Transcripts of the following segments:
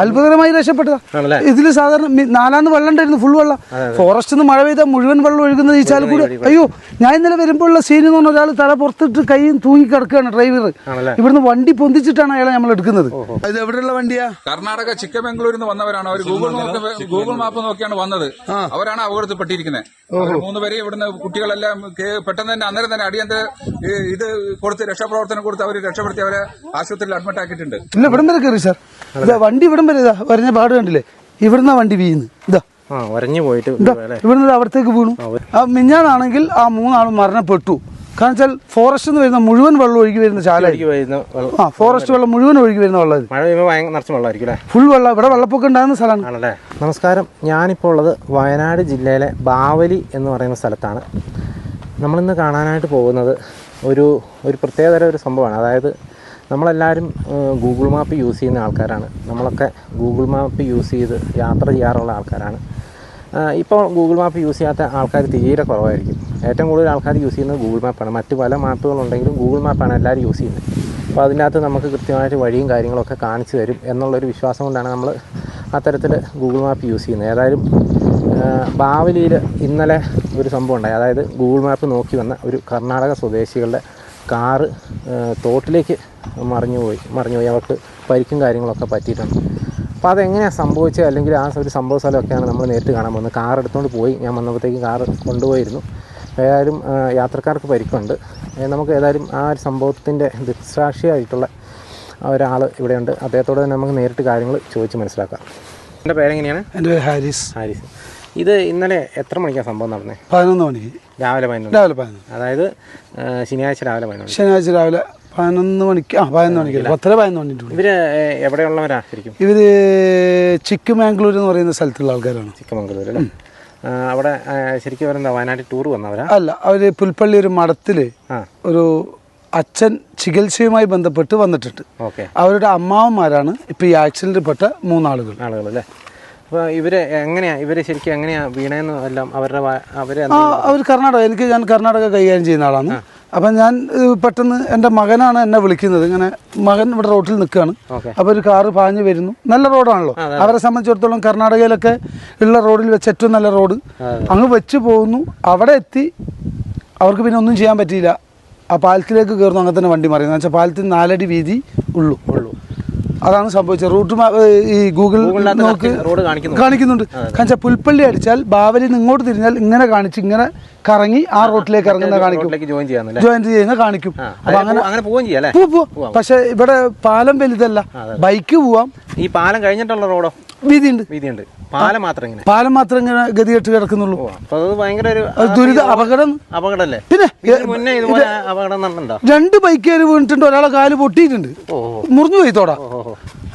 അത്ഭുതകരമായി രക്ഷപ്പെട്ടതാ. ഇതിൽ ഇതിൽ സാധാരണ നാലാന്ന് വെള്ളം ഉണ്ടായിരുന്നു ഫുൾ വെള്ളം. ഫോറസ്റ്റ് നിന്ന് മഴ പെയ്താൽ മുഴുവൻ വെള്ളം ഒഴുകുന്നത് ഈ ചാലക്കൂടി അയ്യോ ഞാൻ ഇന്നലെ വരുമ്പോഴുള്ള സീൻ എന്ന് പറഞ്ഞ ഒരാൾ തല പുറത്തിട്ട് കൈയും തൂങ്ങി കിടക്കുകയാണ് ഡ്രൈവർ ആണല്ലേ? ഇവിടുന്ന് വണ്ടി പൊന്തിച്ചിട്ടാണ് അയാളെ നമ്മൾ എടുക്കുന്നത്. ഇത് എവിടെയുള്ള വണ്ടിയാ? കർണാടക ചിക്കമംഗളൂരിൽ നിന്ന് വന്നവരാണ്. അവർ ഗൂഗിൾ ഗൂഗിൾ മാപ്പ് നോക്കിയാണ് വന്നത്. അവരാണ് അപകടത്തിൽപ്പെട്ടിരിക്കുന്നത്. മൂന്ന് പേരെ ഇവിടുന്ന് കുട്ടികളെല്ലാം പെട്ടെന്ന് തന്നെ അന്നേരം തന്നെ അടിയന്തര ഇത് കൊടുത്ത് രക്ഷാപ്രവർത്തനം കൊടുത്ത് അവർ രക്ഷപ്പെടുത്തി അവരെ ആശുപത്രിയിൽ അഡ്മിറ്റ് ആക്കിയിട്ടുണ്ട്. ഇല്ല ഇവിടം വരെ കയറി സാർ വണ്ടി ഇവിടം വരെ ഇതാ വരഞ്ഞ പാട് കണ്ടില്ലേ? ഇവിടുന്ന വണ്ടി വീഴുന്നു. ഇതാ. ആ ഉരഞ്ഞു പോയിട്ട് ഇവിടുന്ന് അവിടത്തേക്ക് വീണു. ആ മിഞ്ഞാനാണെങ്കിൽ ആ മൂന്നാളും മരണപ്പെട്ടു. കാരണം വെച്ചാൽ ഫോറസ്റ്റിൽ നിന്ന് വരുന്ന മുഴുവൻ വെള്ളം ഒഴുകി വരുന്ന ചാല ആ ഫോറസ്റ്റ് വെള്ളം മുഴുവൻ ഒഴുകി വരുന്ന വെള്ളം ഇത്. മഴ പെയ്യുമ്പോൾ ഭയങ്കര നിറച്ച് വെള്ളമായിരിക്കും അല്ലേ? ഫുൾ വെള്ളം. ഇവിടെ വെള്ളപ്പൊക്കം ഉണ്ടാകുന്ന സ്ഥലമാണ്. ആണല്ലേ? നമസ്കാരം. ഞാനിപ്പോൾ ഉള്ളത് വയനാട് ജില്ലയിലെ ബാവലി എന്ന് പറയുന്ന സ്ഥലത്താണ്. നമ്മളിന്ന് കാണാനായിട്ട് പോകുന്നത് ഒരു ഒരു പ്രത്യേകതര ഒരു സംഭവമാണ്. അതായത് നമ്മളെല്ലാവരും ഗൂഗിൾ മാപ്പ് യൂസ് ചെയ്യുന്ന ആൾക്കാരാണ്. നമ്മളൊക്കെ ഗൂഗിൾ മാപ്പ് യൂസ് ചെയ്ത് യാത്ര ചെയ്യാറുള്ള ആൾക്കാരാണ്. ഇപ്പോൾ ഗൂഗിൾ മാപ്പ് യൂസ് ചെയ്യാത്ത ആൾക്കാർ തീരെ കുറവായിരിക്കും. ഏറ്റവും കൂടുതൽ ആൾക്കാർ യൂസ് ചെയ്യുന്നത് ഗൂഗിൾ മാപ്പാണ് മറ്റ് പല മാപ്പുകളുണ്ടെങ്കിലും ഗൂഗിൾ മാപ്പാണ് എല്ലാവരും യൂസ് ചെയ്യുന്നത്. അപ്പോൾ അതിനകത്ത് നമുക്ക് കൃത്യമായിട്ട് വഴിയും കാര്യങ്ങളൊക്കെ കാണിച്ചു തരും എന്നുള്ളൊരു വിശ്വാസം കൊണ്ടാണ് നമ്മൾ അത്തരത്തിൽ ഗൂഗിൾ മാപ്പ് യൂസ് ചെയ്യുന്നത്. ഏതായാലും ബാവലിയിൽ ഇന്നലെ ഒരു സംഭവം ഉണ്ടായി. അതായത് ഗൂഗിൾ മാപ്പ് നോക്കി വന്ന ഒരു കർണാടക സ്വദേശികളുടെ കാറ് തോട്ടിലേക്ക് മറിഞ്ഞു പോയി മറിഞ്ഞു പോയി. അവർക്ക് പരിക്കും കാര്യങ്ങളൊക്കെ പറ്റിയിട്ടുണ്ട്. അപ്പോൾ അതെങ്ങനെയാണ് സംഭവിച്ചത്? അല്ലെങ്കിൽ ആ ഒരു സംഭവ സ്ഥലമൊക്കെയാണ് നമ്മൾ നേരിട്ട് കാണാൻ പോകുന്നത്. കാർ എടുത്തുകൊണ്ട് പോയി. ഞാൻ വന്നപ്പോഴത്തേക്ക് കാർ കൊണ്ടുപോയിരുന്നു. ഏതായാലും യാത്രക്കാർക്ക് പരിക്കുണ്ട്. നമുക്ക് ഏതായാലും ആ ഒരു സംഭവത്തിന്റെ ദൃക്സാക്ഷിയായിട്ടുള്ള ഒരാൾ ഇവിടെയുണ്ട്. അദ്ദേഹത്തോട് തന്നെ നമുക്ക് നേരിട്ട് കാര്യങ്ങൾ ചോദിച്ച് മനസ്സിലാക്കാം. എന്റെ പേരെങ്ങനെയാണ്? എന്റെ പേര് ഹാരിസ്. ഹാരിസ്. ഇത് ഇന്നലെ എത്ര മണിക്കാണ് സംഭവം നടന്നത് പതിനൊന്ന് മണിക്ക് രാവിലെ പതിനൊന്ന് രാവിലെ പതിനൊന്ന്. അതായത് ശനിയാഴ്ച രാവിലെ പതിനൊന്ന് ശനിയാഴ്ച രാവിലെ പതിനൊന്ന് മണിക്ക് ആ പതിനൊന്ന് മണിക്ക് പത്തര പതിനൊന്ന് മണിക്ക് ഇവർ എവിടെയുള്ളവരാ ശരിക്കും? ഇവർ ചിക്കുമാംഗ്ലൂർ എന്ന് പറയുന്ന സ്ഥലത്തുള്ള ആൾക്കാരാണ്. ചിക്കമംഗളൂർ അല്ലേ? അവിടെ ശരിക്കും അവരെന്താ വയനാട്ടിൽ ടൂർ വന്നവരാ? അല്ല അവർ പുൽപ്പള്ളി ഒരു മഠത്തിൽ ഒരു അച്ഛൻ ചികിത്സയുമായി ബന്ധപ്പെട്ട് വന്നിട്ടുണ്ട്. ഓക്കെ. അവരുടെ അമ്മാവന്മാരാണ് ഇപ്പൊ ഈ ആക്സിഡന്റിൽപ്പെട്ട മൂന്നാളുകൾ. ആളുകൾ അല്ലേ? അപ്പോൾ ഇവർ എങ്ങനെയാ ഇവർ ശരിക്കും എങ്ങനെയാ വീണേന്ന് എല്ലാം അവരുടെ അവർ ആ അവർ കർണാടക എനിക്ക് ഞാൻ കർണാടക കൈകാര്യം ചെയ്യുന്ന ആളാണ്. അപ്പം ഞാൻ പെട്ടെന്ന് എന്റെ മകനാണ് എന്നെ വിളിക്കുന്നത്. ഇങ്ങനെ മകൻ ഇവിടെ റോഡിൽ നിൽക്കുകയാണ് അപ്പോൾ ഒരു കാറ് പാഞ്ഞു വരുന്നു. നല്ല റോഡാണല്ലോ. അവരെ സംബന്ധിച്ചിടത്തോളം കർണാടകയിലൊക്കെ ഉള്ള റോഡിൽ വെച്ച് ഏറ്റവും നല്ല റോഡ്. അങ്ങ് വെച്ച് പോകുന്നു. അവിടെ എത്തി. അവർക്ക് പിന്നെ ഒന്നും ചെയ്യാൻ പറ്റിയില്ല. ആ പാലത്തിലേക്ക് കയറുന്നു അങ്ങനെ തന്നെ വണ്ടി മറിയുന്നത് വെച്ചാൽ പാലത്തിന് നാലടി വീതി ഉള്ളൂ. ഉള്ളൂ. അതാണ് സംഭവിച്ചത്. റൂട്ട് ഈ ഗൂഗിൾ നോക്ക് കാണിക്കുന്നുണ്ട്. കാരണം പുൽപ്പള്ളി അടിച്ചാൽ ബാവലിൽ നിന്ന് ഇങ്ങോട്ട് തിരിഞ്ഞാൽ ഇങ്ങനെ കാണിച്ച് ഇങ്ങനെ കറങ്ങി ആ റോട്ടിലേക്ക് ഇറങ്ങുന്ന കാണിക്കും. ജോയിൻ ചെയ്യുന്ന കാണിക്കും. അപ്പൊ അങ്ങനെ പോവുകയും ചെയ്യാം പക്ഷെ ഇവിടെ പാലം വലുതല്ല. ബൈക്ക് പോവാം. ഈ പാലം കഴിഞ്ഞിട്ടുള്ള റോഡോ? വീതിയുണ്ട്. വീതിയുണ്ട്. പാലം മാത്രം ഇങ്ങനെ പാലം മാത്രം ഇങ്ങനെ ഗതികെട്ട് കിടക്കുന്നുള്ളൂ. ഭയങ്കര ഒരു ദുരിത അപകടം. അപകടമല്ലേ? പിന്നെ അപകടം രണ്ട് ബൈക്കേര് വീണിട്ടുണ്ട് ഒരാളെ കാൽ പൊട്ടിയിട്ടുണ്ട്. മുറിഞ്ഞു പോയി തോടാ.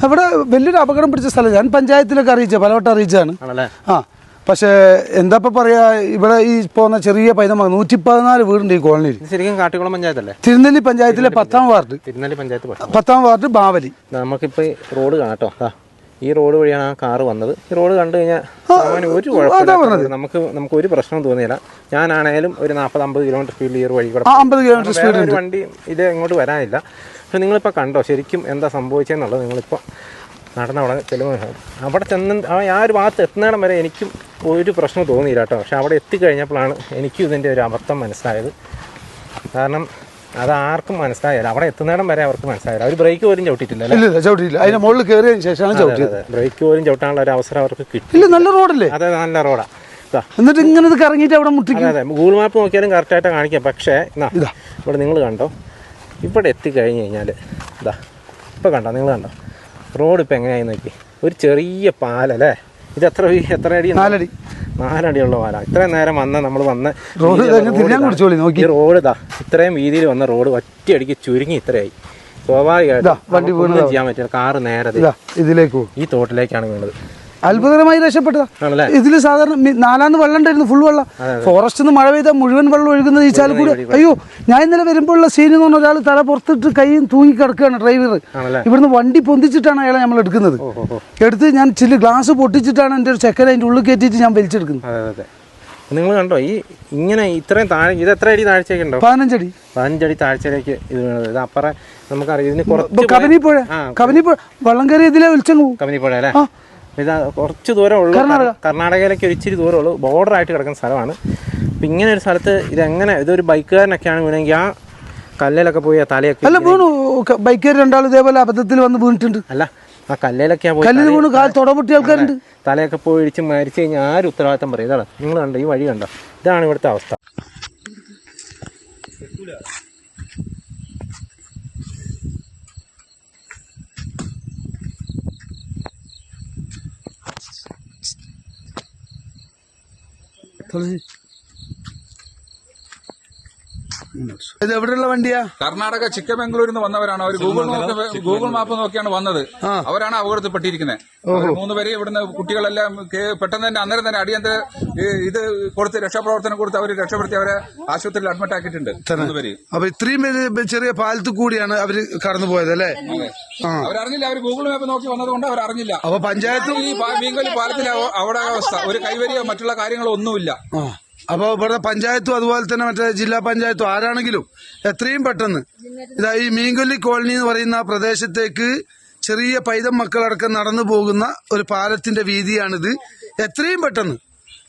അവിടെ വലിയൊരു അപകടം പിടിച്ച സ്ഥലം. ഞാൻ പഞ്ചായത്തിലൊക്കെ അറിയിച്ച പലവട്ടം അറിയിച്ചാണ് ആ പക്ഷേ എന്താ ഇപ്പൊ പറയാ ഇവിടെ ഈ പോകുന്ന ചെറിയ പൈതമ നൂറ്റി പതിനാല് വീടുണ്ട് ഈ കോളനിയിൽ. ശരിക്കും കാട്ടിക്കുളം പഞ്ചായത്തല്ലേ? തിരുനെല്ലി പഞ്ചായത്തിലെ പത്താം വാർഡ്. തിരുനെല്ലി പഞ്ചായത്ത് പത്താം വാർഡ് ബാവലി. നമുക്കിപ്പോ റോഡ് കാണാട്ടോ. ഈ റോഡ് വഴിയാണ് ആ കാറ് വന്നത്. ഈ റോഡ് കണ്ടു കഴിഞ്ഞാൽ സാമാന്യം ഒരു കുഴപ്പമില്ല നമുക്ക് നമുക്ക് ഒരു പ്രശ്നം തോന്നിയില്ല. ഞാനാണേലും ഒരു നാൽപ്പത് അമ്പത് കിലോമീറ്റർ സ്പീഡിൽ ഈ ഒരു വഴി കൂടെ ഒരു വണ്ടി ഇത് ഇങ്ങോട്ട് വരാനില്ല. പക്ഷെ നിങ്ങളിപ്പോൾ കണ്ടോ ശരിക്കും എന്താ സംഭവിച്ചതെന്നുള്ളത് നിങ്ങളിപ്പോൾ നടന്ന അവിടെ ചെല്ലുമ്പോൾ അവിടെ ചെന്ന് ആ ആ ഒരു ഭാഗത്ത് എത്തുന്നിടം വരെ എനിക്കും ഒരു പ്രശ്നം തോന്നിയില്ല കേട്ടോ. പക്ഷെ അവിടെ എത്തിക്കഴിഞ്ഞപ്പോഴാണ് എനിക്കും ഇതിന്റെ ഒരു അബദ്ധം മനസ്സിലായത്. കാരണം അത് ആർക്കും മനസ്സിലായില്ല. അവിടെ എത്തുന്നിടം വരെ അവർക്ക് മനസ്സിലായില്ല. അവർ ബ്രേക്ക് പോലും ചവിട്ടിയിട്ടില്ല ഇല്ല ചവിട്ടിയില്ല അതിന്റെ മുകളിൽ കയറിയതിന് ശേഷമാണ് ചവിട്ടിയത്. ബ്രേക്ക് പോലും ചവിട്ടാനുള്ള ഒരു അവസരം അവർക്ക് കിട്ടി. ഇല്ല നല്ല റോഡല്ലേ? അതെ നല്ല റോഡാ. എന്നിട്ട് ഇങ്ങനെ കറങ്ങിട്ട് കറങ്ങിയിട്ട് അവിടെ മുട്ടിക്കും? അതെ ഗൂഗിൾ മാപ്പ് നോക്കിയാലും കറക്റ്റായിട്ട് കാണിക്കാം. പക്ഷേ. ഇവിടെ നിങ്ങൾ കണ്ടോ? ഇവിടെ എത്തിക്കഴിഞ്ഞ് കഴിഞ്ഞാൽ ഇതാ ഇപ്പോൾ കണ്ടോ? നിങ്ങൾ കണ്ടോ? റോഡ് ഇപ്പോൾ എങ്ങനെയായി നോക്കി? ഒരു ചെറിയ പാലല്ലേ? ഇത് എത്ര എത്ര അടി നാലടി. നാലടിയുള്ള പാല ഇത്രയും നേരം വന്ന നമ്മൾ വന്ന റോഡ് നോക്കി. റോഡ് ഇതാ. ഇത്രയും വീതിയിൽ വന്ന റോഡ് ഒറ്റയടിക്ക് ചുരുങ്ങി ഇത്രയായി. സ്വാഭാവികമായിട്ട് വണ്ടി ചെയ്യാൻ പറ്റില്ല. കാറ് നേരെ ദേ ഇതാ ഇതിലേക്ക് ഈ തോട്ടിലേക്കാണ് വീണത്. അത്ഭുതകരമായി രക്ഷപ്പെട്ടതാ. ഇതിൽ സാധാരണ നാലാന്ന് വെള്ളം ഉണ്ടായിരുന്നു ഫുൾ വെള്ളം ഫോറസ്റ്റ് നിന്ന് മഴ പെയ്താൽ മുഴുവൻ വെള്ളം ഒഴുകുന്നത് ഈ ചാലക്കൂടി അയ്യോ ഞാൻ ഇന്നലെ വരുമ്പോഴുള്ള സീൻ എന്ന് പറഞ്ഞ ഒരാൾ തല പുറത്തിട്ട് കൈയും തൂങ്ങി കിടക്കുകയാണ് ഡ്രൈവർ ഇവിടുന്ന് വണ്ടി പൊന്തിച്ചിട്ടാണ് അയാളെ നമ്മൾ എടുക്കുന്നത്. എടുത്ത് ഞാൻ ചില്ല് ഗ്ലാസ് പൊട്ടിച്ചിട്ടാണ് എന്റെ ഒരു ചെക്കൻ അതിന്റെ ഉള്ളിൽ കയറ്റിയിട്ട് ഞാൻ വലിച്ചെടുക്കുന്നത്. നിങ്ങൾ കണ്ടോ ഈ ഇങ്ങനെ ഇത്രയും താഴെ ഇത് എത്ര അടി താഴ്ചയൊക്കെ ഉണ്ടോ? പതിനഞ്ചടി. പതിനഞ്ചടി താഴ്ചയിലേക്ക് ഇത് വീണത് ഇത് അപ്പുറം നമുക്കറിയാം ഇതിന് ഇപ്പൊ കുറച്ച് കബനി പുഴ വെള്ളം കയറി ഇതിലെ വിളിച്ചു കബനിപ്പുഴ അല്ലേ. ഇത് കുറച്ച് ദൂരം ഉള്ളൂ കർണാടകയിലേക്ക് ഒരു ഇച്ചിരി ദൂരം ഉള്ളൂ ബോർഡർ ആയിട്ട് കിടക്കുന്ന സ്ഥലമാണ്. അപ്പം ഇങ്ങനെ ഒരു സ്ഥലത്ത് ഇതെങ്ങനെ ഇതൊരു ബൈക്കുകാരനൊക്കെയാണ് വീണെങ്കിൽ ആ കല്ലിലൊക്കെ പോയി ആ തലയൊക്കെ അല്ല വീണു. ബൈക്കുകാർ രണ്ടാളും ഇതേപോലെ അബദ്ധത്തിൽ വന്ന് വീണിട്ടുണ്ട്. അല്ല ആ കല്ലിലൊക്കെ പോയി കല്ലിൽ തലയിൽ- വീണു കാൽ തുടപൊട്ടി ആൾക്കാരുണ്ട്. തലയൊക്കെ പോയി ഇടിച്ച് മരിച്ചു കഴിഞ്ഞാൽ ആരും ഉത്തരവാദിത്തം പറയും? ഇതാണ് നിങ്ങൾ കണ്ടോ ഈ വഴി കണ്ടോ? ഇതാണ് ഇവിടുത്തെ അവസ്ഥ. Entonces, ഇത് എവിടെയുള്ള വണ്ടിയാ? കർണാടക ചിക്കമംഗളൂരിൽ നിന്ന് വന്നവരാണ് അവർ ഗൂഗിൾ നോക്കി ഗൂഗിൾ മാപ്പ് നോക്കിയാണ് വന്നത്. അവരാണ് അപകടത്തിൽപ്പെട്ടിരിക്കുന്നത് അവർ മൂന്ന് പേരെ ഇവിടുന്ന് കുട്ടികളെല്ലാം പെട്ടെന്ന് തന്നെ അന്നേരം തന്നെ അടിയന്തര ഇത് കൊടുത്ത് രക്ഷാപ്രവർത്തനം കൊടുത്ത് അവർ രക്ഷപ്പെടുത്തി അവരെ ആശുപത്രിയിൽ അഡ്മിറ്റ് ആക്കിയിട്ടുണ്ട്. അപ്പൊ ഇത്രയും ചെറിയ പാലത്തിൽ കൂടിയാണ് അവർ കടന്നു പോയത് അല്ലേ? അവരറിഞ്ഞില്ല. അവർ ഗൂഗിൾ മാപ്പ് നോക്കി വന്നതുകൊണ്ട് അവർ അറിഞ്ഞില്ല അപ്പൊ പഞ്ചായത്ത് ഈ മീൻകൊല്ലി പാലത്തിൽ അവിടെ അവസ്ഥ ഒരു കൈവരിയോ മറ്റുള്ള കാര്യങ്ങളോ ഒന്നുമില്ല. ആ അപ്പൊ ഇവിടെ പഞ്ചായത്തും അതുപോലെ തന്നെ മറ്റേ ജില്ലാ പഞ്ചായത്തും ആരാണെങ്കിലും എത്രയും പെട്ടെന്ന് ഇതാ ഈ മീൻകൊല്ലി കോളനി എന്ന് പറയുന്ന പ്രദേശത്തേക്ക് ചെറിയ പൈതം മക്കളടക്കം നടന്നു പോകുന്ന ഒരു പാലത്തിന്റെ വീതിയാണിത്. എത്രയും പെട്ടെന്ന്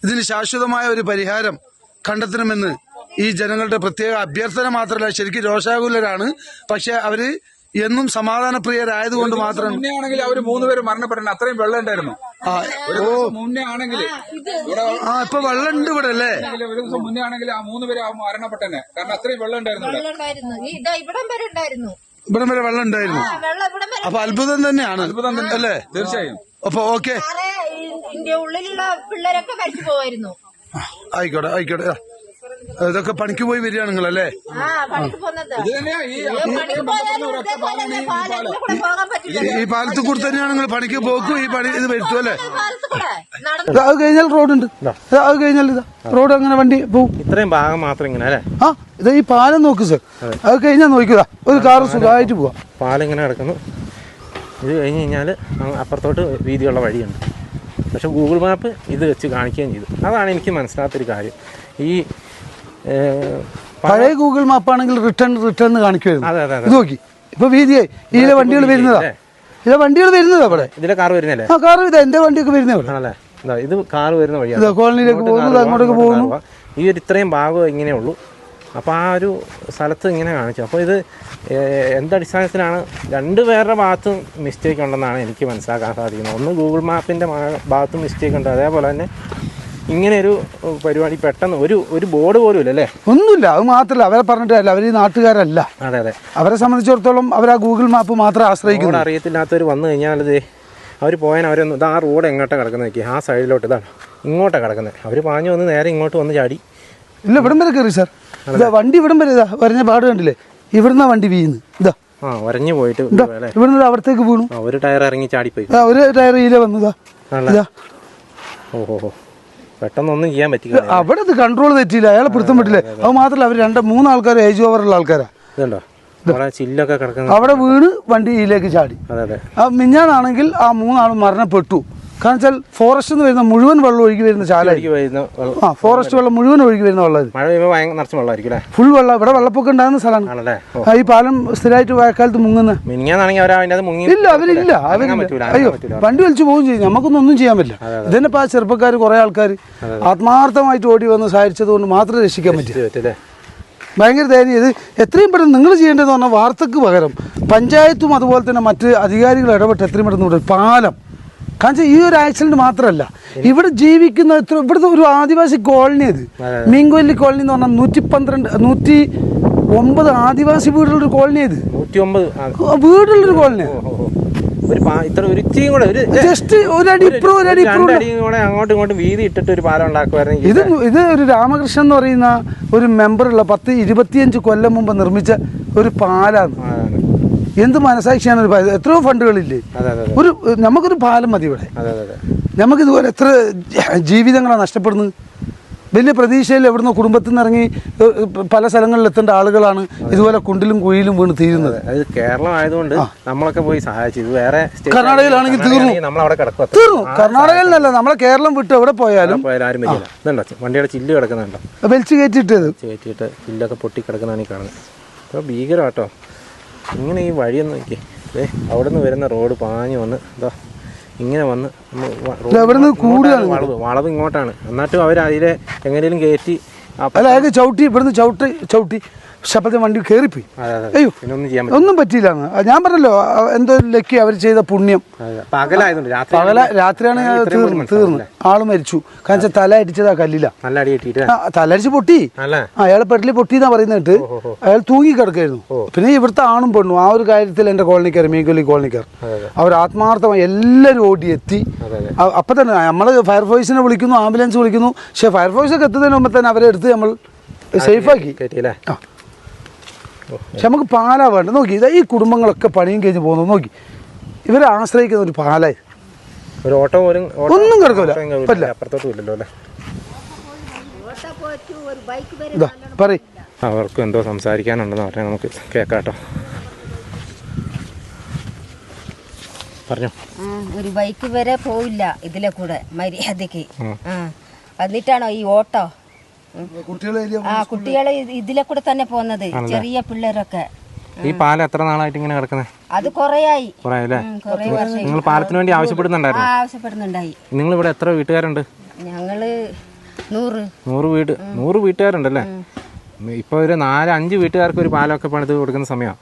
ഇതിന് ശാശ്വതമായ ഒരു പരിഹാരം കണ്ടെത്തണമെന്ന് ഈ ജനങ്ങളുടെ പ്രത്യേക അഭ്യർത്ഥന മാത്രമല്ല ശരിക്കും രോഷാകുലരാണ്. പക്ഷെ അവർ എന്നും സമാധാനപ്രിയരായതുകൊണ്ട് മാത്രം. മുന്നേ ആണെങ്കിൽ അവർ മൂന്നുപേര് മരണപ്പെടണം അത്രയും വെള്ളം ഉണ്ടായിരുന്നു. ആ മുന്നേ ആണെങ്കിൽ ഇപ്പൊ വെള്ളം ഉണ്ട് ഇവിടെ അല്ലേ? ഒരു ദിവസം മുന്നേ ആണെങ്കിൽ ആ മൂന്ന് പേര് മരണപ്പെട്ടനെ. കാരണം അത്രയും വെള്ളം ഉണ്ടായിരുന്നു ഇവിടെ. വരെ ഉണ്ടായിരുന്നു. ഇവിടെ വരെ വെള്ളം ഉണ്ടായിരുന്നു. വെള്ളം ഇവിടം വരെ അപ്പൊ അത്ഭുതം തന്നെയാണ്. അത്ഭുതം അല്ലേ? തീർച്ചയായും. അപ്പൊ ഓക്കെ. ഉള്ളിലുള്ള പിള്ളേരൊക്കെ മരിച്ചു പോവായിരുന്നു. ആയിക്കോട്ടെ ആയിക്കോട്ടെ. ഇതൊക്കെ പണിക്ക് പോയി വരികയാണ് നിങ്ങളല്ലേ? ഈ പാലത്തിൽ കൂടെ ഈ പാലത്ത് കൂടി തന്നെയാണ് നിങ്ങൾ പണിക്ക് പോക്കും ഈ പണി ഇത് വരുത്തും അല്ലേ അത് കഴിഞ്ഞാൽ റോഡുണ്ട്. അത് കഴിഞ്ഞാൽ ഇതാ. റോഡ് അങ്ങനെ വണ്ടി പോകും ഇത്രയും ഭാഗം മാത്രം ഇങ്ങനെ അല്ലേ? ആ ഇത് ഈ പാലം നോക്ക് സർ. അത്. കഴിഞ്ഞാൽ നോക്കുക ഒരു കാറ് സുഖമായിട്ട് പോവാം. പാലം ഇങ്ങനെ കിടക്കുന്നു ഇത് കഴിഞ്ഞ് കഴിഞ്ഞാൽ അപ്പുറത്തോട്ട് വീതിയുള്ള വഴിയുണ്ട്. പക്ഷെ ഗൂഗിൾ മാപ്പ് ഇത് വെച്ച് കാണിക്കുകയും ചെയ്തു. അതാണ് എനിക്ക് മനസ്സിലാത്തൊരു കാര്യം. ഈ പഴയ ഗൂഗിൾ മാപ്പാണെങ്കിൽ റിട്ടേൺ റിട്ടേൺ കാണിക്കുമായിരുന്നു. ഇത് നോക്കി. ഇപ്പൊ വീതിയായി ഇതിലെ വണ്ടികൾ വരുന്നതാ. ഇതിലെ വണ്ടികൾ വരുന്നതാ അവിടെ ഇതിലെ കാർ വരുന്നല്ലേ ആ കാറ് ഇതാ എന്റെ വണ്ടിയൊക്കെ വരുന്നേ ഇതാ, കാർ വരുന്ന വഴിയാണ്. കോളനിയിലേക്ക് പോകുന്നു അങ്ങോട്ടേക്ക് പോകുന്നു. ഈ ഒരു ഇത്രയും ഭാഗം ഇങ്ങനെ ഉള്ളൂ. അപ്പോൾ ആ ഒരു സ്ഥലത്ത് ഇങ്ങനെ കാണിച്ചു. അപ്പോൾ ഇത് എന്തടിസ്ഥാനത്തിലാണ് രണ്ട് പേരുടെ ഭാഗത്തും മിസ്റ്റേക്ക് ഉണ്ടെന്നാണ് എനിക്ക് മനസ്സിലാക്കാൻ സാധിക്കുന്നത്. ഒന്ന് ഗൂഗിൾ മാപ്പിന്റെ ഭാഗത്തും മിസ്റ്റേക്ക് ഉണ്ട്. അതേപോലെ തന്നെ ഇങ്ങനെ ഒരു പരിപാടി പെട്ടെന്ന് ഒരു ഒരു ബോർഡ് പോലും ഇല്ല അല്ലേ ഒന്നുമില്ല അത് മാത്രമല്ല അവരെ പറഞ്ഞിട്ടല്ല അവർ ഈ നാട്ടുകാരല്ല. അതെ അതെ. അവരെ സംബന്ധിച്ചിടത്തോളം അവർ ആ ഗൂഗിൾ മാപ്പ് മാത്രം ആശ്രയിക്കുന്നു. അറിയത്തില്ലാത്തവർ വന്നു കഴിഞ്ഞാൽ അത് അവർ പോയാൽ അവരൊന്ന് ഇത് ആ റോഡ് എങ്ങോട്ടാണ് കിടക്കുന്നത് നോക്കി ആ സൈഡിലോട്ട് ഇതാണ്. ഇങ്ങോട്ടാണ് കിടക്കുന്നത്. അവർ പാഞ്ഞു വന്ന് നേരെ ഇങ്ങോട്ട് വന്ന് ചാടി. ഇല്ല ഇവിടം വരെ കയറി സാർ ഇതാ വണ്ടി ഇവിടം വരെ ഇതാ വരഞ്ഞ പാട് കണ്ടില്ലേ? ഇവിടുന്ന വണ്ടി വീഴുന്നു ഇതാ. ആ വരഞ്ഞു പോയിട്ട് ഇവിടുന്ന് അവിടത്തേക്ക് വീണു. ഒരു ടയർ ഇറങ്ങി ചാടിപ്പോയി. ഒരു ടയർ ഇല്ല വന്നതാ. ആണല്ലേ? പെട്ടെന്നൊന്നും ചെയ്യാൻ പറ്റില്ല. അവിടെ ഇത് കൺട്രോൾ തെറ്റിയില്ല. അയാളെ പിടുത്തം പറ്റില്ല. അത് മാത്രമല്ല അവർ രണ്ട് മൂന്നാൾക്കാർ ഏജ് ഓവറുള്ള ആൾക്കാരാ. ഇതുണ്ടോ? ചില്ലൊക്കെ കിടക്കുന്നത് അവിടെ വീണ് വണ്ടി ഇതിലേക്ക് ചാടി. അതെ അതെ. ആ മിഞ്ഞാണാണെങ്കിൽ ആ മൂന്നാളും മരണപ്പെട്ടു. കാരണം വെച്ചാൽ ഫോറസ്റ്റ് എന്ന് വരുന്ന മുഴുവൻ വെള്ളം ഒഴുകി വരുന്ന വെള്ളം. ആ ഫോറസ്റ്റ് വെള്ളം മുഴുവൻ ഒഴുകി വരുന്ന വെള്ളം മഴ നിറച്ച് വെള്ളമായിരിക്കും ഫുൾ വെള്ളം ഇവിടെ വെള്ളപ്പൊക്കം ഉണ്ടാകുന്ന സ്ഥലമാണ്. ഈ പാലം സ്ഥിരമായിട്ട് മഴക്കാലത്ത് മുങ്ങുന്ന. ഇല്ല അവരില്ല അയ്യോ വണ്ടി വലിച്ചു പോകും ചെയ്യും. നമുക്കൊന്നും ഒന്നും ചെയ്യാൻ പറ്റില്ല. ഇതന്നെ പാ ചെറുപ്പക്കാർ കുറെ ആൾക്കാർ ആത്മാർത്ഥമായിട്ട് ഓടി വന്ന് സഹായിച്ചത് കൊണ്ട് മാത്രമേ രക്ഷിക്കാൻ പറ്റില്ലേ ഭയങ്കര ധൈര്യം. ഇത് എത്രയും പെട്ടെന്ന് നിങ്ങൾ ചെയ്യേണ്ടതെന്ന് പറഞ്ഞാൽ വാർത്തക്ക് പകരം പഞ്ചായത്തും അതുപോലെ തന്നെ മറ്റ് അധികാരികൾ ഇടപെട്ട് എത്രയും പെട്ടെന്ന് പാലം കാരണം ഈ ഒരു ആക്സിഡന്റ് മാത്രമല്ല. ഇവിടെ ജീവിക്കുന്ന എത്ര ഇവിടുത്തെ ഒരു ആദിവാസി കോളനി അത് മീൻകൊല്ലി കോളനി എന്ന് പറഞ്ഞാൽ നൂറ്റി പന്ത്രണ്ട് നൂറ്റി ഒമ്പത് ആദിവാസി വീടുള്ളൊരു കോളനി അത് വീടുള്ളൊരു കോളനി ഓ, ഓ, ഓ. ഒരു ഇത്ര ഒരു ഇച്ചിരിയും കൂടെ ഒരു ജസ്റ്റ് ഒരടി ഇപ്പുറം ഒരടി കൂടെ അങ്ങോട്ടും ഇങ്ങോട്ടും വീതി ഇട്ടിട്ട് ഒരു പാലം ഉണ്ടാക്കുമായിരുന്നെങ്കിൽ ഇത് ഇത് ഒരു രാമകൃഷ്ണൻ എന്ന് പറയുന്ന ഒരു മെമ്പറുള്ള പത്ത് ഇരുപത്തിയഞ്ച് കൊല്ലം മുമ്പ് നിർമ്മിച്ച ഒരു പാലാണ്. എന്ത് മനസാക്ഷിയാണ് ഒരു പാലം എത്രയോ ഫണ്ടുകളില്ലേ? ഒരു നമുക്കൊരു പാലം മതി ഇവിടെ. നമുക്ക് ഇതുപോലെ എത്ര ജീവിതങ്ങളാണ് നഷ്ടപ്പെടുന്നത്? വലിയ പ്രതീക്ഷയിൽ എവിടുന്ന് കുടുംബത്തിൽ നിന്ന് ഇറങ്ങി പല സ്ഥലങ്ങളിൽ എത്തേണ്ട ആളുകളാണ് ഇതുപോലെ കുണ്ടിലും കുഴിയിലും വീണ് തീരുന്നത്. അത് കേരളം ആയതുകൊണ്ട് നമ്മളൊക്കെ പോയി സഹായിച്ചു ഇത് വേറെ കർണാടകയിലാണെങ്കിൽ തീർന്നു. തീർന്നു. കർണാടകയിലല്ല നിന്നല്ല നമ്മളെ കേരളം വിട്ട് എവിടെ പോയാലും ഇതുണ്ടോ? വണ്ടിയുടെ ചില്ല് കിടക്കുന്നുണ്ടോ? വലിച്ചു കയറ്റിട്ട് ചേറ്റിയിട്ട് ചില്ലൊക്കെ പൊട്ടി കിടക്കുന്നതാണ് ഈ കാണുന്നത്. അപ്പോൾ ഭീകരം കേട്ടോ ഇങ്ങനെ ഈ വഴി നോക്കി. ഏ അവിടെ നിന്ന് വരുന്ന റോഡ് പാഞ്ഞ് വന്ന് എന്താ ഇങ്ങനെ വന്ന് വളവ് വളവ് ഇങ്ങോട്ടാണ്. എന്നിട്ടും അവർ അതിലെ എങ്ങനെയും കയറ്റി ആ അല്ല അയാൾക്ക് ചവിട്ടി ഇവിടുന്ന് ചവിട്ടി ചവിട്ടി. ശബ്ദത്തെ വണ്ടി കയറിപ്പോയി അയ്യോ ഒന്നും പറ്റിയില്ല ഞാൻ പറഞ്ഞല്ലോ എന്തോ ലക്കി അവർ ചെയ്ത പുണ്യം. പകല രാത്രിയാണ് തീർന്നു തീർന്നു. ആൾ മരിച്ചു. കാരണം തല അടിച്ചതാ കല്ലില. നല്ല അടി കിട്ടിയിട്ട് ആ, തല അടിച്ച് പൊട്ടി. അയാൾ പെട്ടിൽ പൊട്ടിന്നാ പറയുന്നിട്ട് അയാൾ തൂങ്ങി കിടക്കായിരുന്നു പിന്നെ ഇവിടുത്തെ ആണും പെണ്ണും ആ ഒരു കാര്യത്തിൽ എന്റെ കോളനിക്കാർ മീൻകൊല്ലി കോളനിക്കാർ അവർ ആത്മാർത്ഥമായി എല്ലാവരും ഓടി എത്തി അപ്പൊ തന്നെ നമ്മൾ ഫയർഫോഴ്സിനെ വിളിക്കുന്നു ആംബുലൻസ് വിളിക്കുന്നു. പക്ഷെ ഫയർഫോഴ്സൊക്കെ എത്തുന്നതിന് മുമ്പ് തന്നെ അവരെ എടുത്ത് നമ്മൾ സേഫ് ആക്കി കേട്ടില്ലേ കയറ്റിയല്ലേ പക്ഷെ നമുക്ക് പാലാ വേണ്ട നോക്കി ഇതാ ഈ കുടുംബങ്ങളൊക്കെ പണിയും കഴിഞ്ഞ് പോകുന്നു നോക്കി. ഇവരെ ആശ്രയിക്കുന്ന ഒരു പാലായി ഒരു ഓട്ടോ പോലും ഒന്നും കിടക്കൂല. ഓട്ടോയും കയറൂല. പറ്റില്ല. അപ്പുറത്തോട്ടും ഇല്ലല്ലോ അല്ലേ? ഓട്ട പോയിട്ട് ഒരു ബൈക്ക് വരെ ഇതാ പറയ്. അവർക്കും എന്തോ സംസാരിക്കാനുണ്ടെന്ന് പറഞ്ഞാൽ നമുക്ക് കേക്കാട്ടോ പറഞ്ഞു. ഒരു ബൈക്ക് വരെ പോവില്ല ഇതിലെ കൂടെ മര്യാദയ്ക്ക് എന്നിട്ടാണോ ഈ ഓട്ടോ? ആ കുട്ടികളെ ഇത് ഇതിലെ കൂടെ തന്നെ പോകുന്നത് ചെറിയ പിള്ളേരൊക്കെ. ഈ പാലം എത്ര നാളായിട്ട് ഇങ്ങനെ കിടക്കുന്നത് അത് കൊറേയായി. നിങ്ങൾ പാലത്തിന് വേണ്ടി ആവശ്യപ്പെടുന്നുണ്ടായിരുന്നു? ആവശ്യപ്പെടുന്നുണ്ടായി. നിങ്ങൾ ഇവിടെ എത്ര വീട്ടുകാരുണ്ട്? ഞങ്ങൾ നൂറ്. നൂറ് വീട് നൂറ് വീട്ടുകാരുണ്ടല്ലേ? ഇപ്പൊ ഒരു നാല് അഞ്ച് വീട്ടുകാർക്ക് ഒരു പാലമൊക്കെ പണിത് കൊടുക്കുന്ന സമയമാണ്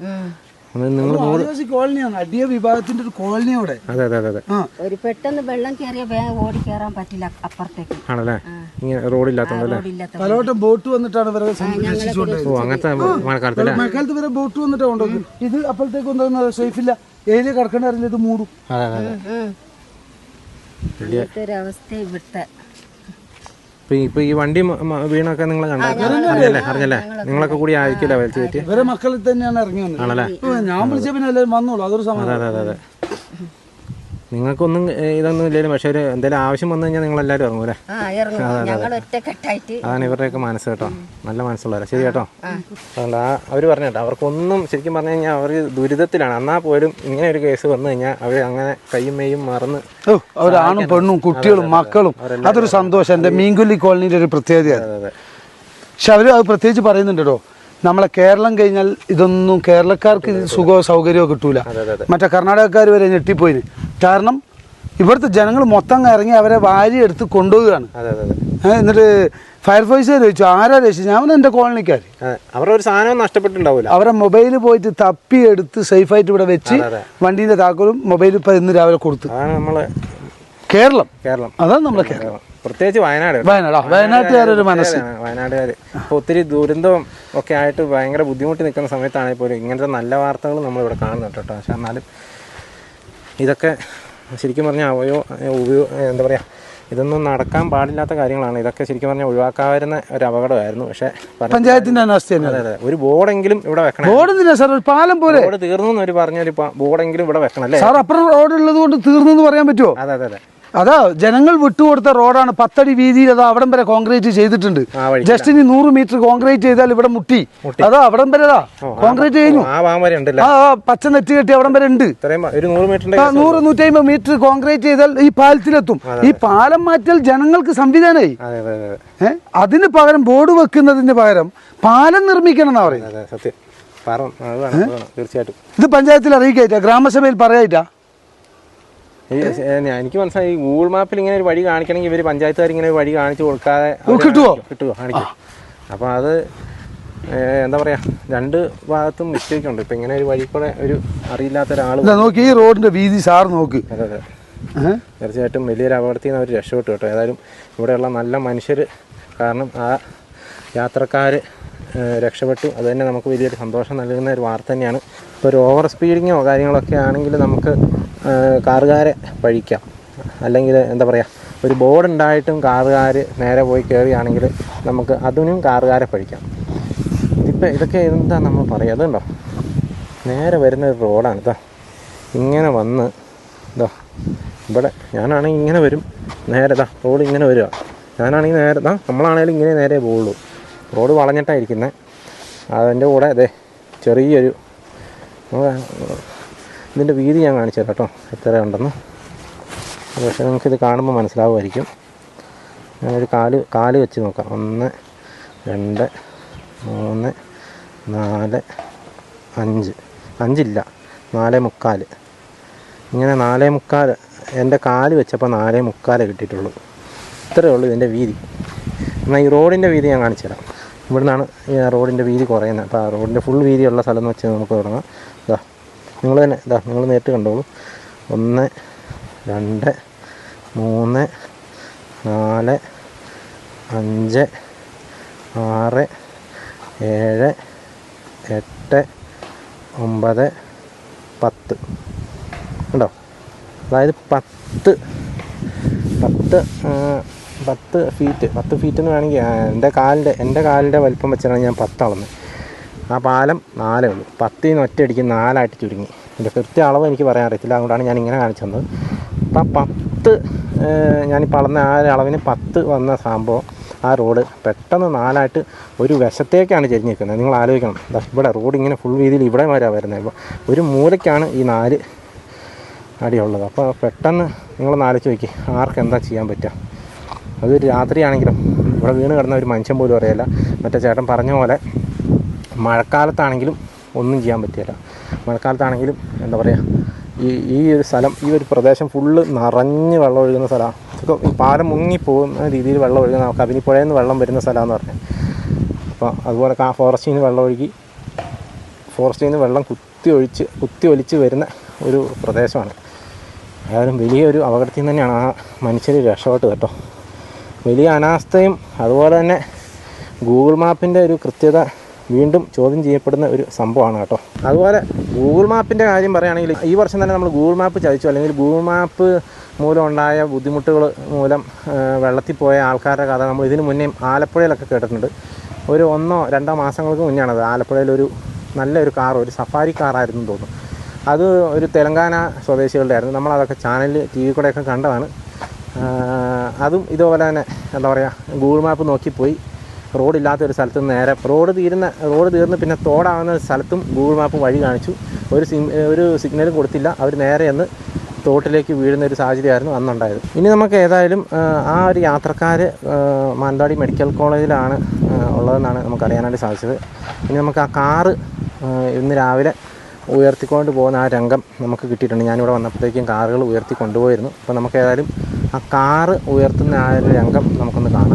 കോളനിയാണ് അടിയ വിഭാഗത്തിന്റെ ഒരു കോളനി അവിടെ അതെ അതെ അതെ. ഒരു പെട്ടെന്ന് വെള്ളം കയറിയ വേഗം ഓടി കയറാൻ പറ്റില്ല അപ്പുറത്തേക്ക്. ആണല്ലേ? ഇങ്ങനെ റോഡില്ലാത്തതുകൊണ്ടല്ലേ റോഡില്ലാത്ത പലവട്ടം ബോട്ട് വന്നിട്ടാണ് ഇവരെ അങ്ങനത്തെ മഴക്കാലത്തല്ലേ മഴക്കാലത്ത് വരെ ബോട്ട് വന്നിട്ടാണ് കൊണ്ടുവന്നത്. ഇത് അപ്പോഴത്തേക്ക് കൊണ്ടുവന്നത് സേഫില്ല. ഏരിയ കിടക്കേണ്ട അറിയില്ല ഇത് മൂടും. അതെ അതെ ഇവിടുത്തെ. ഇപ്പൊ ഈ- ഇപ്പൊ ഈ വണ്ടി വീണൊക്കെ നിങ്ങൾ കണ്ടല്ലേ അറിഞ്ഞല്ലേ അറിഞ്ഞല്ലേ? നിങ്ങളൊക്കെ കൂടി ആയിരിക്കില്ല വലിച്ചു കയറ്റി ഇവരെ മക്കളിൽ തന്നെയാണ് ഇറങ്ങി വന്നത്. ഇപ്പൊ ഞാൻ വിളിച്ച പിന്നെ എല്ലാവരും വന്നോളൂ. അതൊരു സമയം അതെ അതെ അതെ. നിങ്ങൾക്കൊന്നും ഇതൊന്നും ഇല്ലെങ്കിലും പക്ഷെ ഒരു എന്തെങ്കിലും ആവശ്യം വന്നു കഴിഞ്ഞാൽ നിങ്ങൾ എല്ലാവരും ഇറങ്ങും അല്ലേ? ആ ഇറങ്ങും. ഞങ്ങൾ ഒറ്റക്കെട്ടായിട്ട് അതാണ് ഇവരുടെയൊക്കെ മനസ്സ് കേട്ടോ. നല്ല മനസ്സുള്ളവരാ. ശരി കേട്ടോ. അതുകൊണ്ട് ആ അവർ പറഞ്ഞു കേട്ടോ. അവർക്കൊന്നും ശരിക്കും പറഞ്ഞു കഴിഞ്ഞാൽ അവർ ദുരിതത്തിലാണ്. എന്നാൽ പോലും ഇങ്ങനെ ഒരു കേസ് വന്നു കഴിഞ്ഞാൽ അവർ അങ്ങനെ കയ്യും മെയ്യും മറന്ന് ആണും പെണ്ണും കുട്ടികളും മക്കളും. അതൊരു സന്തോഷം. എന്റെ മീൻകുല്ലി കോളനിയുടെ ഒരു പ്രത്യേകതയാണ്. അതെ പക്ഷെ അവർ അത് പ്രത്യേകിച്ച് പറയുന്നുണ്ട് നമ്മളെ കേരളം കഴിഞ്ഞാൽ ഇതൊന്നും കേരളക്കാർക്ക് സുഖമോ സൗകര്യമോ കിട്ടൂല. മറ്റേ കർണാടകക്കാർ വരെ ഞെട്ടിപ്പോയിന്. കാരണം ഇവിടുത്തെ ജനങ്ങൾ മൊത്തം ഇറങ്ങി അവരെ വാരി എടുത്ത് കൊണ്ടുപോവുകയാണ്. എന്നിട്ട് ഫയർഫോഴ്സുകാർ ചോദിച്ചു ആരാ രക്ഷിച്ചു ഞാൻ എന്റെ കോളനിക്കാർ അവരുടെ ഒരു സാധനം നഷ്ടപ്പെട്ടുണ്ടാവില്ല അവരെ മൊബൈൽ പോയിട്ട് തപ്പി എടുത്ത് സേഫായിട്ട് ഇവിടെ വെച്ച്. വണ്ടീന്റെ താക്കോലും മൊബൈൽ ഇപ്പം ഇന്ന് രാവിലെ കൊടുത്തു. നമ്മളെ കേരളം. കേരളം. അതാണ് നമ്മളെ കേരളം. പ്രത്യേകിച്ച് വയനാട്. വയനാട് വയനാട്ടുകാർ വയനാട്ടുകാരൊരു മനസ്സ്. വയനാട്ടുകാർ ഇപ്പോൾ ഒത്തിരി ദുരന്തവും ഒക്കെ ആയിട്ട് ഭയങ്കര ബുദ്ധിമുട്ടി നിൽക്കുന്ന സമയത്താണെങ്കിൽ പോലും ഇങ്ങനത്തെ നല്ല വാർത്തകൾ നമ്മളിവിടെ കാണുന്നുണ്ട് കേട്ടോ. പക്ഷെ എന്നാലും ഇതൊക്കെ ശരിക്കും പറഞ്ഞാൽ അവയോ ഉപയോ എന്താ പറയുക ഇതൊന്നും നടക്കാൻ പാടില്ലാത്ത കാര്യങ്ങളാണ്. ഇതൊക്കെ ശരിക്കും പറഞ്ഞാൽ ഒഴിവാക്കാവുന്ന ഒരു അപകടമായിരുന്നു. പക്ഷേ പറഞ്ഞ- പഞ്ചായത്തിന്റെ അതെ അതെ ഒരു ബോർഡെങ്കിലും ഇവിടെ വെക്കണം. Board sir? ഒരു പാലം പോലെ. ബോർഡ് തീർന്നു എന്നൊരു പറഞ്ഞൊരു പ- ബോർഡെങ്കിലും ഇവിടെ വെക്കണം അല്ലേ? സാർ അപ്പുറം റോഡ് ഉള്ളത് കൊണ്ട് തീർന്നെന്ന് പറയാൻ പറ്റുമോ അതെ അതെ അതെ. അതാ ജനങ്ങൾ വിട്ടുകൊടുത്ത റോഡാണ്. പത്തടി വീതിയിൽ അതാ അവിടം വരെ കോൺക്രീറ്റ് ചെയ്തിട്ടുണ്ട്. ജസ്റ്റ് ഇനി നൂറ് മീറ്റർ കോൺക്രീറ്റ് ചെയ്താൽ ഇവിടെ മുട്ടി. അതാ അവിടം വരെ കോൺക്രീറ്റ് കഴിഞ്ഞു. ആ പച്ച നെറ്റ് കെട്ടി അവിടം വരെ ഉണ്ട്. നൂറ് നൂറ്റി അമ്പത് മീറ്റർ കോൺക്രീറ്റ് ചെയ്താൽ ഈ പാലത്തിലെത്തും. ഈ പാലം മാറ്റിയാൽ ജനങ്ങൾക്ക് സംവിധാനമായി. അതെ അതെ അതെ അതിന് പകരം ബോർഡ് വെക്കുന്നതിന് പകരം പാലം നിർമ്മിക്കണം എന്നാ പറയുന്നത്. ഇത് പഞ്ചായത്തിൽ അറിയിക്കായിട്ടാ ഗ്രാമസഭയിൽ പറയായിട്ടാ. എനിക്ക് മനസ്സിലായി ഗൂഗിൾ മാപ്പിൽ ഇങ്ങനെ ഒരു വഴി കാണിക്കണമെങ്കിൽ ഇവർ പഞ്ചായത്തുകാർ ഇങ്ങനെ ഒരു വഴി കാണിച്ചു കൊടുക്കാതെ കിട്ടുമോ കിട്ടുവോ? കാണിക്കും. അപ്പൊ അത് എന്താ പറയാ രണ്ട് ഭാഗത്തും മിസ്റ്റേക്ക് ഉണ്ട്. ഇപ്പൊ ഇങ്ങനെ ഒരു വഴി കൂടെ ഒരു അറിയില്ലാത്ത ഒരാൾ നോക്കി ഈ റോഡിന്റെ വീതി സാർ നോക്ക്. അതെ അതെ? തീർച്ചയായിട്ടും വലിയൊരു അപകടത്തിൽ നിന്ന് അവർ രക്ഷപ്പെട്ടു കേട്ടോ. ഏതായാലും ഇവിടെയുള്ള നല്ല മനുഷ്യർ കാരണം ആ യാത്രക്കാർ രക്ഷപ്പെട്ടു. അത് തന്നെ നമുക്ക് വലിയൊരു സന്തോഷം നൽകുന്ന ഒരു വാർത്ത തന്നെയാണ്. ഇപ്പോൾ ഒരു ഓവർ സ്പീഡിങ്ങോ കാര്യങ്ങളൊക്കെ ആണെങ്കിൽ നമുക്ക് കാറുകാരെ പഴിക്കാം. അല്ലെങ്കിൽ എന്താ പറയുക ഒരു ബോർഡ് ഉണ്ടായിട്ടും കാറുകാർ നേരെ പോയി കയറുകയാണെങ്കിൽ നമുക്ക് അതിനും കാറുകാരെ പഴിക്കാം. ഇതിപ്പോൾ ഇതൊക്കെ എന്താ നമ്മൾ പറയുക? അതുണ്ടോ? നേരെ വരുന്ന ഒരു റോഡാണ് ഇതാ ഇങ്ങനെ വന്ന് ഇതാ ഇവിടെ ഞാനാണെങ്കിൽ ഇങ്ങനെ വരും. നേരെ ഇതാ റോഡ് ഇങ്ങനെ വരിക. ഞാനാണെങ്കിൽ നേരെ ഇതാ നമ്മളാണെങ്കിലും ഇങ്ങനെ നേരെ പോവുള്ളൂ. റോഡ് വളഞ്ഞിട്ടായിരിക്കുന്നത് അതിന്റെ കൂടെ അതെ ചെറിയൊരു ഇതിന്റെ വീതി ഞാൻ കാണിച്ചു തരാം കേട്ടോ. എത്ര ഉണ്ടെന്ന്. പക്ഷേ നിങ്ങൾക്കിത് കാണുമ്പോൾ മനസ്സിലാവുമായിരിക്കും. ഞാനൊരു കാൽ കാൽ വെച്ച് നോക്കാം. ഒന്ന് രണ്ട് മൂന്ന് നാല് അഞ്ച്. അഞ്ചില്ല. നാലേ മുക്കാൽ. ഇങ്ങനെ നാലേ മുക്കാൽ എന്റെ കാൽ വെച്ചപ്പോൾ നാലേ മുക്കാൽ കിട്ടിയിട്ടുള്ളൂ. ഇത്രയേ ഉള്ളൂ ഇതിന്റെ വീതി. എന്നാൽ ഈ റോഡിന്റെ വീതി ഞാൻ കാണിച്ചു തരാം. ഇവിടുന്നാണ് ഈ റോഡിന്റെ വീതി കുറയുന്നത്. അപ്പോൾ ആ റോഡിന്റെ ഫുൾ വീതിയുള്ള സ്ഥലം എന്ന് വെച്ച് നമുക്ക് തുടങ്ങാം. നിങ്ങൾ തന്നെ ഇതാ നിങ്ങൾ നേരിട്ട് കണ്ടോളൂ. ഒന്ന് രണ്ട് മൂന്ന് നാല് അഞ്ച് ആറ് ഏഴ് എട്ട് ഒമ്പത് പത്ത്. ഉണ്ടോ അതായത് പത്ത് പത്ത് പത്ത് ഫീറ്റ് പത്ത് ഫീറ്റ് എന്ന് വേണമെങ്കിൽ എന്റെ കാലിന്റെ എന്റെ കാലിന്റെ വലിപ്പം വെച്ചാണ് ഞാൻ പത്ത് അളന്ന്. ആ പാലം നാലേ ഉള്ളൂ. പത്തിൽ നിന്ന് ഒറ്റയടിക്ക് നാലായിട്ട് ചുരുങ്ങി. എന്റെ കൃത്യ അളവ് എനിക്ക് പറയാൻ അറിയത്തില്ല. അതുകൊണ്ടാണ് ഞാൻ ഇങ്ങനെ കാണിച്ചു തന്നത്. അപ്പം ആ പത്ത് ഞാൻ അളന്ന ആ അളവിന് പത്ത് വന്ന സംഭവം ആ റോഡ് പെട്ടെന്ന് നാലായിട്ട് ഒരു വശത്തേക്കാണ് ചെരിഞ്ഞ് നിൽക്കുന്നത് നിങ്ങൾ ആലോചിക്കണം. ഇവിടെ റോഡ് ഇങ്ങനെ ഫുൾ വീതിയിൽ ഇവിടെ വരാ വരുന്നത്. ഇപ്പോൾ ഒരു മൂലയ്ക്കാണ് ഈ നാല് അടിയുള്ളത്. അപ്പോൾ പെട്ടെന്ന് നിങ്ങളൊന്ന് ആലോചിച്ച് നോക്കി. ആർക്ക് എന്താ ചെയ്യാൻ പറ്റുക? അതൊരു രാത്രിയാണെങ്കിലും. ഇവിടെ വീണ് കിടന്ന ഒരു മനുഷ്യൻ പോലും അറിയില്ല. മറ്റേ ചേട്ടൻ പറഞ്ഞ പോലെ മഴക്കാലത്താണെങ്കിലും ഒന്നും ചെയ്യാൻ പറ്റില്ല. മഴക്കാലത്താണെങ്കിലും എന്താ പറയുക ഈ ഈ ഒരു സ്ഥലം ഈ ഒരു പ്രദേശം ഫുള്ള് നിറഞ്ഞ് വെള്ളം ഒഴുകുന്ന സ്ഥലമാണ് ഈ പാലം മുങ്ങി പോകുന്ന രീതിയിൽ വെള്ളം ഒഴുകുന്ന കബനിപ്പുഴയിൽ നിന്ന് വെള്ളം വരുന്ന സ്ഥലമാണെന്ന് പറഞ്ഞത് അപ്പോൾ അതുപോലെ ആ ഫോറസ്റ്റിൽ നിന്ന് വെള്ളം ഒഴുകി ഫോറസ്റ്റിൽ നിന്ന് വെള്ളം കുത്തി ഒഴിച്ച് കുത്തി ഒലിച്ച് വരുന്ന ഒരു പ്രദേശമാണ്. ഏതായാലും വലിയൊരു അപകടത്തിൽ നിന്ന് തന്നെയാണ് ആ മനുഷ്യർ രക്ഷപ്പെട്ട് കേട്ടോ. വലിയ അനാസ്ഥയും അതുപോലെ തന്നെ ഗൂഗിൾ മാപ്പിന്റെ ഒരു കൃത്യത വീണ്ടും ചോദ്യം ചെയ്യപ്പെടുന്ന ഒരു സംഭവമാണ് കേട്ടോ. അതുപോലെ ഗൂഗിൾ മാപ്പിന്റെ കാര്യം പറയുകയാണെങ്കിൽ ഈ വർഷം തന്നെ നമ്മൾ ഗൂഗിൾ മാപ്പ് ചതിച്ചു. അല്ലെങ്കിൽ ഗൂഗിൾ മാപ്പ് മൂലം ഉണ്ടായ ബുദ്ധിമുട്ടുകൾ മൂലം വെള്ളത്തിൽ പോയ ആൾക്കാരുടെ കഥ നമ്മൾ ഇതിന് മുന്നേ ആലപ്പുഴയിലൊക്കെ കേട്ടിട്ടുണ്ട്. ഒരു ഒന്നോ രണ്ടോ മാസങ്ങൾക്ക് മുന്നെയാണത് ആലപ്പുഴയിലൊരു നല്ലൊരു കാർ ഒരു സഫാരി കാറായിരുന്നു തോന്നുന്നു. അത് ഒരു തെലങ്കാന സ്വദേശികളുടെ ആയിരുന്നു. നമ്മളതൊക്കെ ചാനലിൽ ടി വി കൂടെയൊക്കെ കണ്ടതാണ്. അതും ഇതുപോലെ തന്നെ എന്താ പറയുക ഗൂഗിൾ മാപ്പ് നോക്കിപ്പോയി. റോഡില്ലാത്ത ഒരു സ്ഥലത്ത് നിന്ന് നേരെ റോഡ് തീരുന്ന റോഡ് തീർന്ന് പിന്നെ തോടാവുന്ന സ്ഥലത്തും ഗൂഗിൾ മാപ്പ് വഴി കാണിച്ചു. ഒരു സിം ഒരു സിഗ്നലും കൊടുത്തില്ല. അവർ നേരെ എന്ന് തോട്ടിലേക്ക് വീഴുന്ന ഒരു സാഹചര്യമായിരുന്നു അന്നുണ്ടായത്. ഇനി നമുക്ക് ഏതായാലും ആ, ഒരു യാത്രക്കാർ മാനന്തവാടി മെഡിക്കൽ കോളേജിലാണ് ഉള്ളതെന്നാണ് നമുക്ക് അറിയാനായിട്ട് സാധിച്ചത്. ഇനി നമുക്ക് ആ കാറ് ഇന്ന് രാവിലെ ഉയർത്തിക്കൊണ്ട് പോകുന്ന ആ രംഗം നമുക്ക് കിട്ടിയിട്ടുണ്ട്. ഞാനിവിടെ വന്നപ്പോഴത്തേക്കും കാറുകൾ ഉയർത്തി കൊണ്ടുപോയിരുന്നു. അപ്പോൾ നമുക്ക് ഏതായാലും ആ കാറ് ഉയർത്തുന്ന ആ ഒരു രംഗം നമുക്കൊന്ന് കാണാം.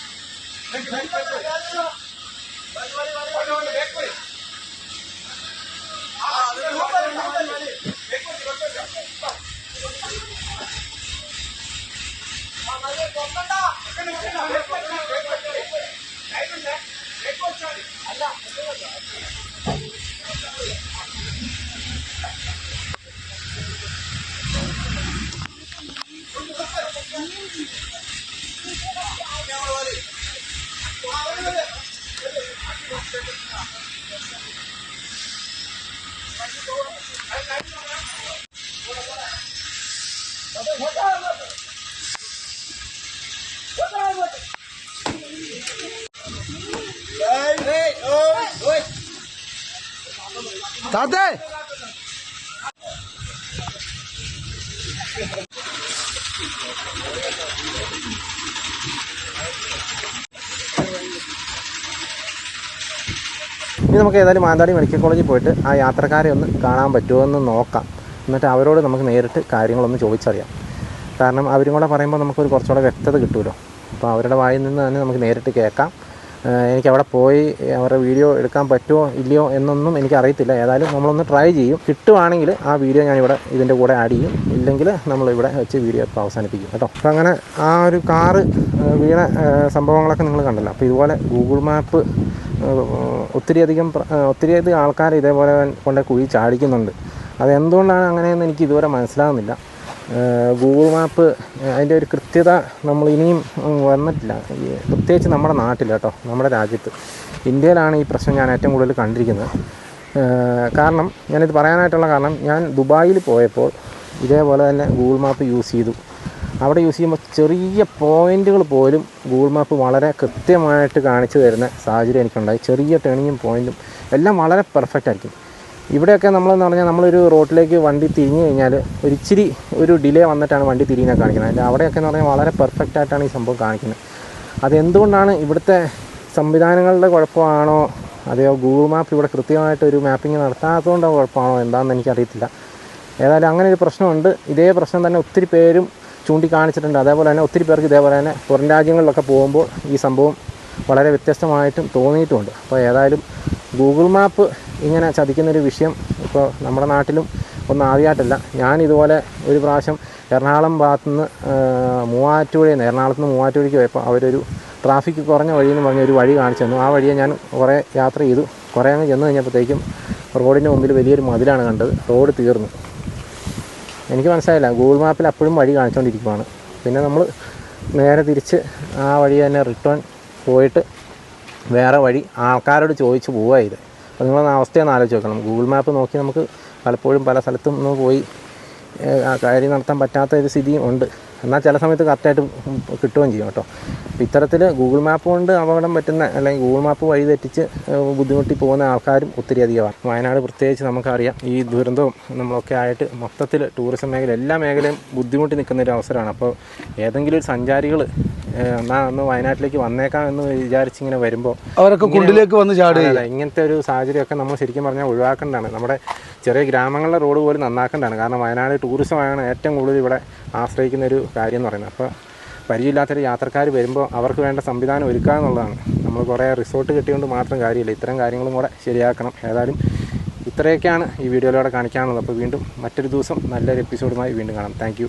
ഇനി നമുക്ക് ഏതായാലും മാനന്തവാടി മെഡിക്കൽ കോളേജിൽ പോയിട്ട് ആ യാത്രക്കാരെ ഒന്ന് കാണാൻ പറ്റുമോ എന്ന് നോക്കാം. എന്നിട്ട് അവരോട് നമുക്ക് നേരിട്ട് കാര്യങ്ങളൊന്ന് ചോദിച്ചറിയാം. കാരണം അവരും കൂടെ പറയുമ്പോൾ നമുക്കൊരു കുറച്ചുകൂടെ വ്യക്തത കിട്ടുമല്ലോ അപ്പോൾ അവരുടെ വായിൽ നിന്ന് തന്നെ നമുക്ക് നേരിട്ട് കേൾക്കാം. എനിക്ക് അവിടെ പോയി അവരുടെ വീഡിയോ എടുക്കാൻ പറ്റുമോ ഇല്ലയോ എന്നൊന്നും എനിക്ക് അറിയത്തില്ല ഏതായാലും നമ്മളൊന്ന് ട്രൈ ചെയ്യും. കിട്ടുവാണെങ്കിൽ ആ വീഡിയോ ഞാനിവിടെ ഇതിന്റെ കൂടെ ആഡ് ചെയ്യും. ഇല്ലെങ്കിൽ നമ്മളിവിടെ വെച്ച് വീഡിയോ ഇപ്പോൾ അവസാനിപ്പിക്കും കേട്ടോ. അപ്പോൾ അങ്ങനെ ആ ഒരു കാറ് വീണ സംഭവങ്ങളൊക്കെ നിങ്ങൾ കണ്ടല്ലോ. അപ്പോൾ ഇതുപോലെ ഗൂഗിൾ മാപ്പ് ഒത്തിരി ഒത്തിരിയധികം ഒത്തിരിയധികം ആൾക്കാർ ഇതേപോലെ കൊണ്ട് കുഴി ചാടിക്കുന്നുണ്ട്. അതെന്തുകൊണ്ടാണ് അങ്ങനെയെന്ന് എനിക്ക് ഇതുവരെ മനസ്സിലാകുന്നില്ല. ഗൂഗിൾ മാപ്പ് അതിന്റെ ഒരു കൃത്യത നമ്മൾ ഇനിയും വന്നിട്ടില്ല. പ്രത്യേകിച്ച് നമ്മുടെ നാട്ടിൽ കേട്ടോ നമ്മുടെ രാജ്യത്ത്. ഇന്ത്യയിലാണ് ഈ പ്രശ്നം ഞാൻ ഏറ്റവും കൂടുതൽ കണ്ടിരിക്കുന്നത്. കാരണം ഞാനിത് പറയാനായിട്ടുള്ള കാരണം ഞാൻ ദുബായിൽ പോയപ്പോൾ ഇതേപോലെ തന്നെ ഗൂഗിൾ മാപ്പ് യൂസ് ചെയ്തു. അവിടെ യൂസ് ചെയ്യുമ്പോൾ ചെറിയ പോയിന്റുകൾ പോലും ഗൂഗിൾ മാപ്പ് വളരെ കൃത്യമായിട്ട് കാണിച്ചു തരുന്ന സാഹചര്യം എനിക്കുണ്ടായി. ചെറിയ ടേണിങ്ങും പോയിന്റും എല്ലാം വളരെ പെർഫെക്റ്റ് ആയിരിക്കും. ഇവിടെയൊക്കെ നമ്മളെന്ന് പറഞ്ഞാൽ നമ്മളൊരു റോഡിലേക്ക് വണ്ടി തിരിഞ്ഞു കഴിഞ്ഞാൽ ഒരു ഇച്ചിരി ഒരു ഡിലേ വന്നിട്ടാണ് വണ്ടി തിരിയുന്നത് കാണിക്കുന്നത്. അതിന്റെ അവിടെയൊക്കെ എന്ന് പറഞ്ഞാൽ വളരെ പെർഫെക്റ്റ് ആയിട്ടാണ് ഈ സംഭവം കാണിക്കുന്നത്. അതെന്തുകൊണ്ടാണ് ഇവിടുത്തെ സംവിധാനങ്ങളുടെ കുഴപ്പമാണോ? അതെയോ ഗൂഗിൾ മാപ്പ് ഇവിടെ കൃത്യമായിട്ട് ഒരു മാപ്പിംഗ് നടത്താത്തതുകൊണ്ടോ കുഴപ്പമാണോ? എന്താണെന്ന് എനിക്കറിയത്തില്ല. ഏതായാലും അങ്ങനെ ഒരു പ്രശ്നമുണ്ട്. ഇതേ പ്രശ്നം തന്നെ ഒത്തിരി പേരും ചൂണ്ടിക്കാണിച്ചിട്ടുണ്ട്. അതേപോലെ തന്നെ ഒത്തിരി പേർക്ക് ഇതേപോലെ തന്നെ പുറം രാജ്യങ്ങളിലൊക്കെ പോകുമ്പോൾ ഈ സംഭവം വളരെ വ്യത്യസ്തമായിട്ടും തോന്നിയിട്ടുമുണ്ട് അപ്പോൾ ഏതായാലും ഗൂഗിൾ മാപ്പ് ഇങ്ങനെ ചതിക്കുന്നൊരു വിഷയം ഇപ്പോൾ നമ്മുടെ നാട്ടിലും ഒന്നും ആദ്യമായിട്ടല്ല. ഞാൻ ഇതുപോലെ ഒരു പ്രാവശ്യം എറണാകുളം ഭാഗത്തുനിന്ന് മൂവാറ്റുപുഴയിൽ നിന്ന് എറണാകുളത്ത് നിന്ന് മൂവാറ്റുപുഴയ്ക്ക് പോയപ്പോൾ അവരൊരു ട്രാഫിക് കുറഞ്ഞ വഴി എന്ന് പറഞ്ഞ ഒരു വഴി കാണിച്ചു തന്നു. ആ വഴിയെ ഞാൻ കുറേ യാത്ര ചെയ്തു. കുറേ അങ്ങ് ചെന്ന് കഴിഞ്ഞപ്പോഴത്തേക്കും റോഡിന്റെ മുമ്പിൽ വലിയൊരു മതിലാണ് കണ്ടത്. റോഡ് തീർന്നു. എനിക്ക് മനസ്സിലായില്ല. ഗൂഗിൾ മാപ്പിൽ അപ്പോഴും വഴി കാണിച്ചുകൊണ്ടിരിക്കുവാണ്. പിന്നെ നമ്മൾ നേരെ തിരിച്ച് ആ വഴി തന്നെ റിട്ടേൺ പോയിട്ട് വേറെ വഴി ആൾക്കാരോട് ചോദിച്ച് പോവുക ഇത്. അപ്പോൾ നിങ്ങളൊന്ന് അവസ്ഥയൊന്ന് ആലോചിച്ച് നോക്കണം. ഗൂഗിൾ മാപ്പ് നോക്കി നമുക്ക് പലപ്പോഴും പല സ്ഥലത്തും ഒന്ന് പോയി കാര്യം നടത്താൻ പറ്റാത്ത ഒരു സ്ഥിതിയും ഉണ്ട്. എന്നാൽ ചില സമയത്ത് കറക്റ്റായിട്ട് കിട്ടുകയും ചെയ്യും കേട്ടോ. അപ്പോൾ ഇത്തരത്തിൽ ഗൂഗിൾ മാപ്പ് കൊണ്ട് അപകടം പറ്റുന്ന അല്ലെങ്കിൽ ഗൂഗിൾ മാപ്പ് വഴി തെറ്റിച്ച് ബുദ്ധിമുട്ടി പോകുന്ന ആൾക്കാരും ഒത്തിരി അധികമാണ് വയനാട് പ്രത്യേകിച്ച് നമുക്കറിയാം ഈ ദുരന്തവും നമ്മളൊക്കെ ആയിട്ട് മൊത്തത്തിൽ ടൂറിസം മേഖല എല്ലാ മേഖലയും ബുദ്ധിമുട്ടി നിൽക്കുന്ന ഒരു അവസരമാണ്. അപ്പോൾ ഏതെങ്കിലും ഒരു സഞ്ചാരികൾ എന്നാൽ ഒന്ന് വയനാട്ടിലേക്ക് വന്നേക്കാം എന്ന് വിചാരിച്ചിങ്ങനെ വരുമ്പോൾ അവരൊക്കെ കുണ്ടിലേക്ക് വന്ന് ചാടുക. ഇങ്ങനത്തെ ഒരു സാഹചര്യമൊക്കെ നമ്മൾ ശരിക്കും പറഞ്ഞാൽ ഒഴിവാക്കേണ്ടതാണ്. നമ്മുടെ ചെറിയ ഗ്രാമങ്ങളിലെ റോഡ് പോലും നന്നാക്കേണ്ടതാണ്. കാരണം വയനാട് ടൂറിസമാണ് ഏറ്റവും കൂടുതൽ ഇവിടെ ആശ്രയിക്കുന്ന ഒരു കാര്യം എന്ന് പറയുന്നത്. അപ്പോൾ പരിചയമില്ലാത്തൊരു യാത്രക്കാർ വരുമ്പോൾ അവർക്ക് വേണ്ട സംവിധാനം ഒരുക്കുക എന്നുള്ളതാണ്. നമ്മൾ കുറേ റിസോർട്ട് കിട്ടിയുകൊണ്ട് മാത്രം കാര്യമില്ല. ഇത്തരം കാര്യങ്ങളും കൂടെ ശരിയാക്കണം. ഏതായാലും ഇത്രയൊക്കെയാണ് ഈ വീഡിയോയിലൂടെ കാണിക്കാനുള്ളത്. അപ്പോൾ വീണ്ടും മറ്റൊരു ദിവസം നല്ലൊരു എപ്പിസോഡുമായി വീണ്ടും കാണാം. താങ്ക്